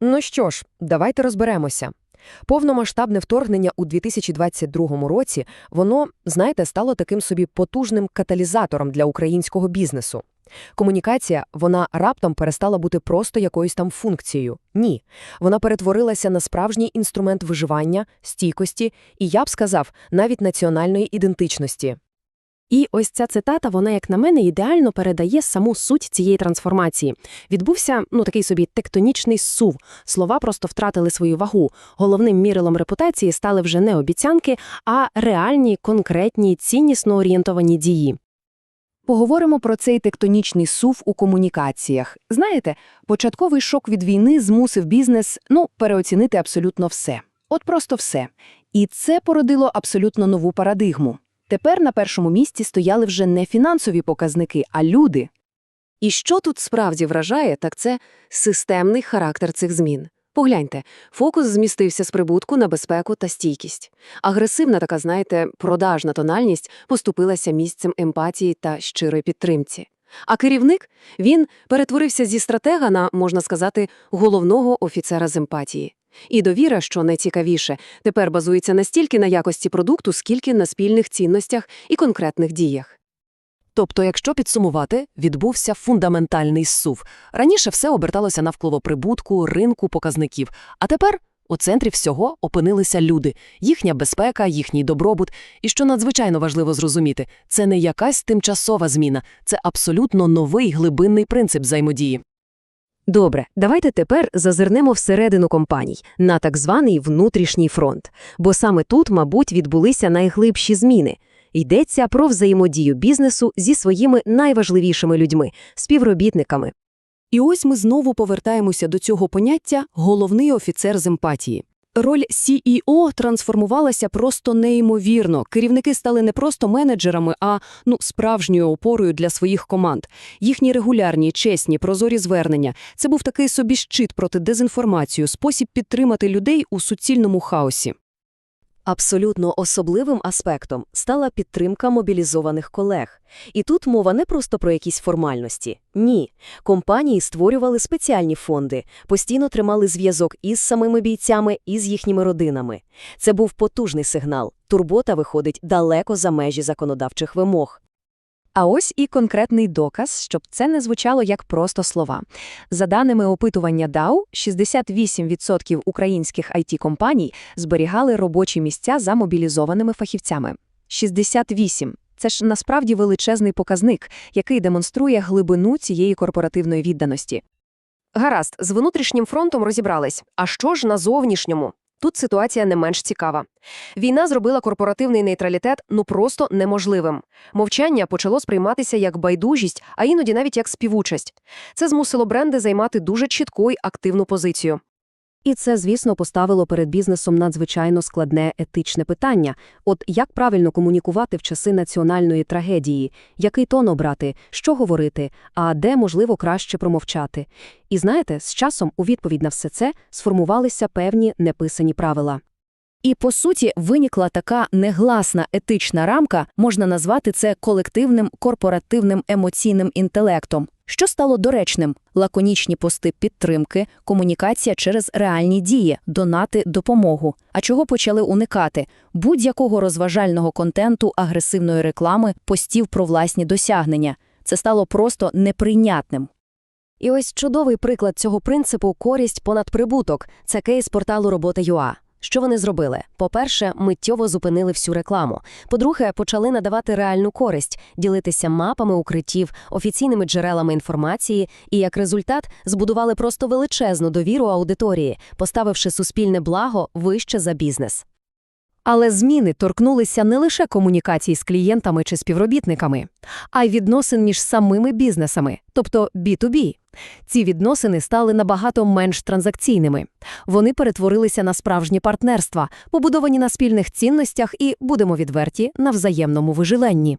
Ну що ж, давайте розберемося. Повномасштабне вторгнення у 2022 році, воно, знаєте, стало таким собі потужним каталізатором для українського бізнесу. Комунікація, вона раптом перестала бути просто якоюсь там функцією. Ні. Вона перетворилася на справжній інструмент виживання, стійкості і, я б сказав, навіть національної ідентичності. І ось ця цитата, вона, як на мене, ідеально передає саму суть цієї трансформації. Відбувся ну такий собі тектонічний сув. Слова просто втратили свою вагу. Головним мірилом репутації стали вже не обіцянки, а реальні, конкретні, ціннісно орієнтовані дії. Поговоримо про цей тектонічний сув у комунікаціях. Знаєте, початковий шок від війни змусив бізнес, ну, переоцінити абсолютно все. От просто все. І це породило абсолютно нову парадигму. Тепер на першому місці стояли вже не фінансові показники, а люди. І що тут справді вражає, так це системний характер цих змін. Погляньте, фокус змістився з прибутку на безпеку та стійкість. Агресивна така, знаєте, продажна тональність поступилася місцем емпатії та щирої підтримці. А керівник, він перетворився зі стратега на, можна сказати, головного офіцера з емпатії. І довіра, що найцікавіше, тепер базується не стільки на якості продукту, скільки на спільних цінностях і конкретних діях. Тобто, якщо підсумувати, відбувся фундаментальний зсув. Раніше все оберталося навколо прибутку, ринку, показників, а тепер у центрі всього опинилися люди, їхня безпека, їхній добробут. І що надзвичайно важливо зрозуміти, це не якась тимчасова зміна, це абсолютно новий глибинний принцип взаємодії. Добре, давайте тепер зазирнемо всередину компаній, на так званий внутрішній фронт. Бо саме тут, мабуть, відбулися найглибші зміни. Йдеться про взаємодію бізнесу зі своїми найважливішими людьми, співробітниками. І ось ми знову повертаємося до цього поняття головний офіцер з емпатії. Роль CEO трансформувалася просто неймовірно. Керівники стали не просто менеджерами, а ну справжньою опорою для своїх команд. Їхні регулярні, чесні, прозорі звернення це був такий собі щит проти дезінформацію, спосіб підтримати людей у суцільному хаосі. Абсолютно особливим аспектом стала підтримка мобілізованих колег. І тут мова не просто про якісь формальності. Ні. Компанії створювали спеціальні фонди, постійно тримали зв'язок із самими бійцями і з їхніми родинами. Це був потужний сигнал. Турбота виходить далеко за межі законодавчих вимог. А ось і конкретний доказ, щоб це не звучало як просто слова. За даними опитування DAO, 68% українських IT-компаній зберігали робочі місця за мобілізованими фахівцями. 68 – це ж насправді величезний показник, який демонструє глибину цієї корпоративної відданості. Гаразд, з внутрішнім фронтом розібрались. А що ж на зовнішньому? Тут ситуація не менш цікава. Війна зробила корпоративний нейтралітет ну просто неможливим. Мовчання почало сприйматися як байдужість, а іноді навіть як співучасть. Це змусило бренди займати дуже чітку й активну позицію. І це, звісно, поставило перед бізнесом надзвичайно складне етичне питання. От як правильно комунікувати в часи національної трагедії, який тон обрати, що говорити, а де, можливо, краще промовчати. І знаєте, з часом у відповідь на все це сформувалися певні неписані правила. І, по суті, виникла така негласна етична рамка, можна назвати це колективним корпоративним емоційним інтелектом. Що стало доречним? Лаконічні пости підтримки, комунікація через реальні дії, донати, допомогу. А чого почали уникати? Будь-якого розважального контенту, агресивної реклами, постів про власні досягнення. Це стало просто неприйнятним. І ось чудовий приклад цього принципу користь понад прибуток. Це кейс порталу робота.ua. Що вони зробили? По-перше, миттєво зупинили всю рекламу. По-друге, почали надавати реальну користь, ділитися мапами укриттів, офіційними джерелами інформації, і як результат збудували просто величезну довіру аудиторії, поставивши суспільне благо вище за бізнес. Але зміни торкнулися не лише комунікацій з клієнтами чи співробітниками, а й відносин між самими бізнесами, тобто B2B. Ці відносини стали набагато менш транзакційними. Вони перетворилися на справжні партнерства, побудовані на спільних цінностях і, будемо відверті, на взаємному вижиленні.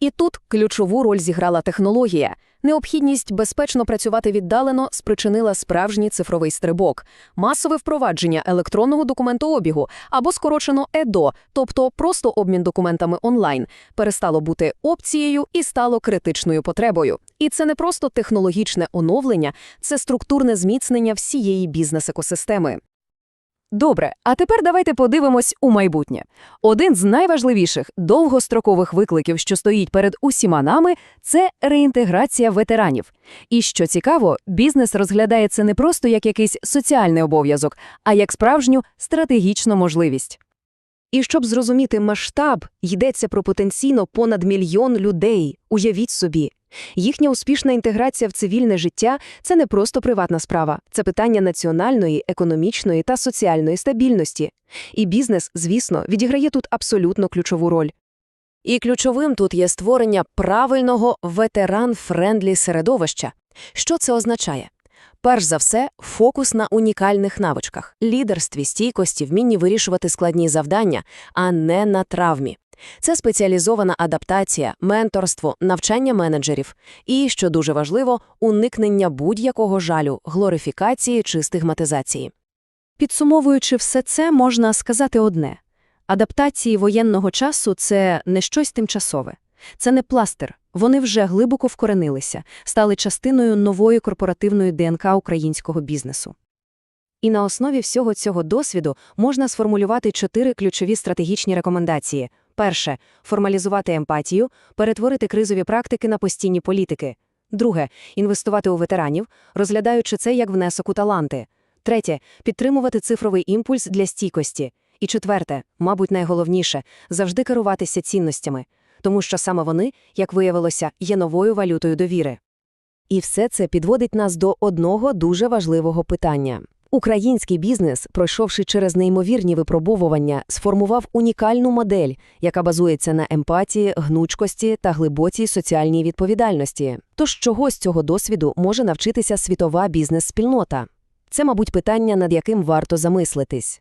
І тут ключову роль зіграла технологія. Необхідність безпечно працювати віддалено спричинила справжній цифровий стрибок, масове впровадження електронного документообігу або скорочено ЕДО, тобто просто обмін документами онлайн, перестало бути опцією і стало критичною потребою. І це не просто технологічне оновлення, це структурне зміцнення всієї бізнес-екосистеми. Добре, а тепер давайте подивимось у майбутнє. Один з найважливіших довгострокових викликів, що стоїть перед усіма нами, це реінтеграція ветеранів. І що цікаво, бізнес розглядає це не просто як якийсь соціальний обов'язок, а як справжню стратегічну можливість. І щоб зрозуміти масштаб, йдеться про потенційно понад мільйон людей. Уявіть собі. Їхня успішна інтеграція в цивільне життя – це не просто приватна справа, це питання національної, економічної та соціальної стабільності. І бізнес, звісно, відіграє тут абсолютно ключову роль. І ключовим тут є створення правильного ветеран-френдлі середовища. Що це означає? Перш за все, фокус на унікальних навичках, лідерстві, стійкості, вмінні вирішувати складні завдання, а не на травмі. Це спеціалізована адаптація, менторство, навчання менеджерів і, що дуже важливо, уникнення будь-якого жалю, глорифікації чи стигматизації. Підсумовуючи все це, можна сказати одне. Адаптації воєнного часу – це не щось тимчасове. Це не пластир. Вони вже глибоко вкоренилися, стали частиною нової корпоративної ДНК українського бізнесу. І на основі всього цього досвіду можна сформулювати чотири ключові стратегічні рекомендації. Перше – формалізувати емпатію, перетворити кризові практики на постійні політики. Друге – інвестувати у ветеранів, розглядаючи це як внесок у таланти. Третє – підтримувати цифровий імпульс для стійкості. І четверте, мабуть, найголовніше – завжди керуватися цінностями, тому що саме вони, як виявилося, є новою валютою довіри. І все це підводить нас до одного дуже важливого питання. Український бізнес, пройшовши через неймовірні випробовування, сформував унікальну модель, яка базується на емпатії, гнучкості та глибокій соціальній відповідальності. Тож чого з цього досвіду може навчитися світова бізнес-спільнота? Це, мабуть, питання, над яким варто замислитись.